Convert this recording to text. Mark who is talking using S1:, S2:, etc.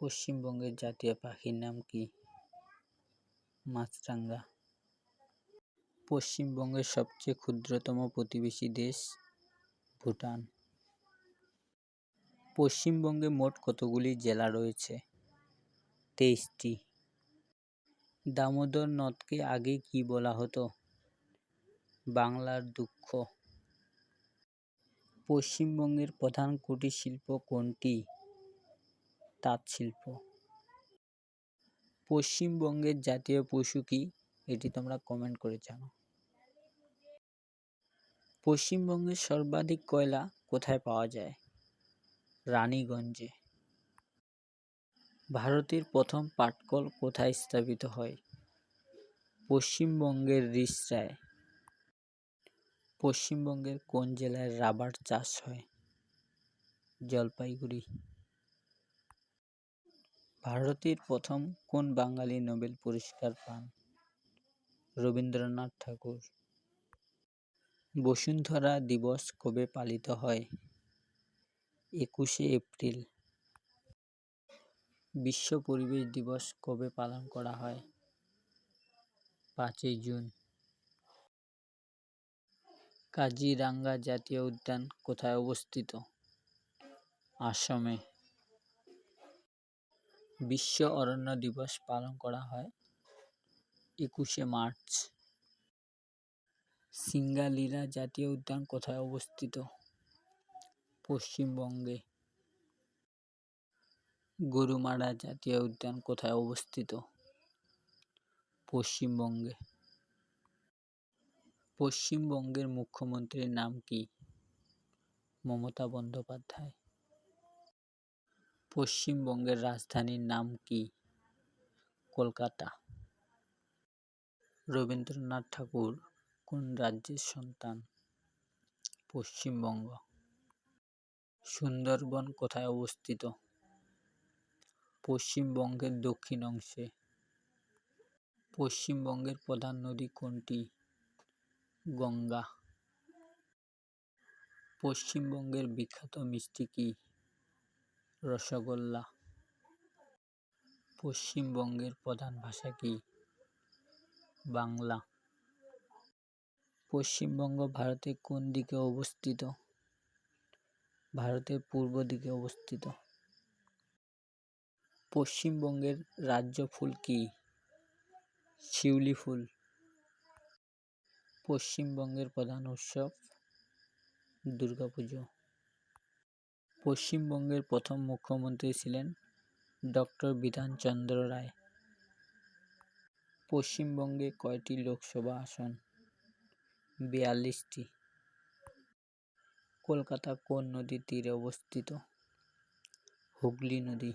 S1: পশ্চিমবঙ্গের জাতীয় পাখির নাম কি? মাছরাঙা পশ্চিমবঙ্গের সবচেয়ে ক্ষুদ্রতম প্রতিবেশী দেশ ভুটান। পশ্চিমবঙ্গে মোট কতগুলি জেলা রয়েছে? তেইশটি। দামোদর নদকে আগে কি বলা হতো? বাংলার দুঃখ। পশ্চিমবঙ্গের প্রধান কুটির শিল্প কোনটি? তাঁত শিল্প পশ্চিমবঙ্গের জাতীয় পশু কি? এটি তোমরা কমেন্ট করে জানো। পশ্চিমবঙ্গের সর্বাধিক কয়লা কোথায় পাওয়া যায়? রানীগঞ্জে। ভারতের প্রথম পাটকল কোথায় স্থাপিত হয়? পশ্চিমবঙ্গের রিসরায়। পশ্চিমবঙ্গের কোন জেলায় রাবার চাষ হয়? জলপাইগুড়ি। ভারতের প্রথম কোন বাঙালি নোবেল পুরস্কার পান? রবীন্দ্রনাথ ঠাকুর। বসুন্ধরা দিবস কবে পালিত হয়? একুশে এপ্রিল। বিশ্ব পরিবেশ দিবস কবে পালন করা হয়? পাঁচই জুন। কাজিরাঙ্গা জাতীয় উদ্যান কোথায় অবস্থিত? আসামে। বিশ্ব অরণ্য দিবস পালন করা হয়। একুশে মার্চ। সিঙ্গালিলা জাতীয় উদ্যান কোথায় অবস্থিত? পশ্চিমবঙ্গে। গরুমারা জাতীয় উদ্যান কোথায় অবস্থিত? পশ্চিমবঙ্গে। পশ্চিমবঙ্গের মুখ্যমন্ত্রীর নাম কি? মমতা বন্দ্যোপাধ্যায়। পশ্চিমবঙ্গের রাজধানীর নাম কি? কলকাতা। রবীন্দ্রনাথ ঠাকুর কোন রাজ্যের সন্তান? পশ্চিমবঙ্গ। সুন্দরবন কোথায় অবস্থিত? পশ্চিমবঙ্গের দক্ষিণ অংশে। পশ্চিমবঙ্গের প্রধান নদী কোনটি? গঙ্গা। পশ্চিমবঙ্গের বিখ্যাত মিষ্টি কি? রসগোল্লা। পশ্চিমবঙ্গের প্রধান ভাষা কি? বাংলা। পশ্চিমবঙ্গ ভারতের কোন দিকে অবস্থিত? ভারতের পূর্ব দিকে অবস্থিত। পশ্চিমবঙ্গের রাজ্য ফুল কি? শিউলি ফুল। পশ্চিমবঙ্গের প্রধান উৎসব দুর্গাপুজো। পশ্চিমবঙ্গের প্রথম মুখ্যমন্ত্রী ছিলেন ডক্টর বিধানচন্দ্র রায়। পশ্চিমবঙ্গে কয়টি লোকসভা আসন? বিয়াল্লিশটি। কলকাতা কোন নদীর তীরে অবস্থিত? হুগলি নদী।